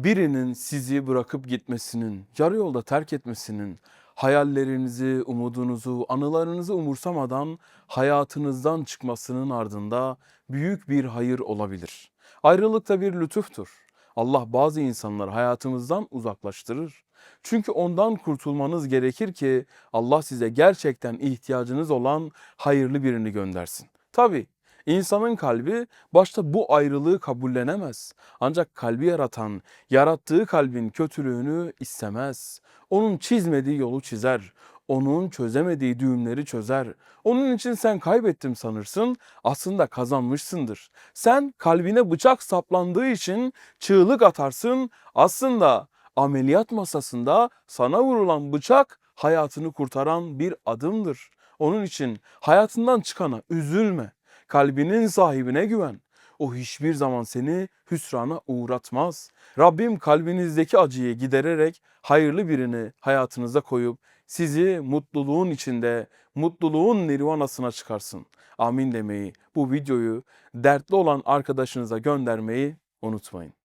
Birinin sizi bırakıp gitmesinin, yarı yolda terk etmesinin, hayallerinizi, umudunuzu, anılarınızı umursamadan hayatınızdan çıkmasının ardında büyük bir hayır olabilir. Ayrılık da bir lütuftur. Allah bazı insanları hayatımızdan uzaklaştırır. Çünkü ondan kurtulmanız gerekir ki Allah size gerçekten ihtiyacınız olan hayırlı birini göndersin. Tabi insanın kalbi başta bu ayrılığı kabullenemez. Ancak kalbi yaratan, yarattığı kalbin kötülüğünü istemez. Onun çizmediği yolu çizer. Onun çözemediği düğümleri çözer. Onun için sen kaybettim sanırsın, aslında kazanmışsındır. Sen kalbine bıçak saplandığı için çığlık atarsın, aslında ameliyat masasında sana vurulan bıçak hayatını kurtaran bir adımdır. Onun için hayatından çıkana üzülme. Kalbinin sahibine güven. O hiçbir zaman seni hüsrana uğratmaz. Rabbim kalbinizdeki acıyı gidererek hayırlı birini hayatınıza koyup sizi mutluluğun içinde, mutluluğun nirvanasına çıkarsın. Amin demeyi, bu videoyu dertli olan arkadaşınıza göndermeyi unutmayın.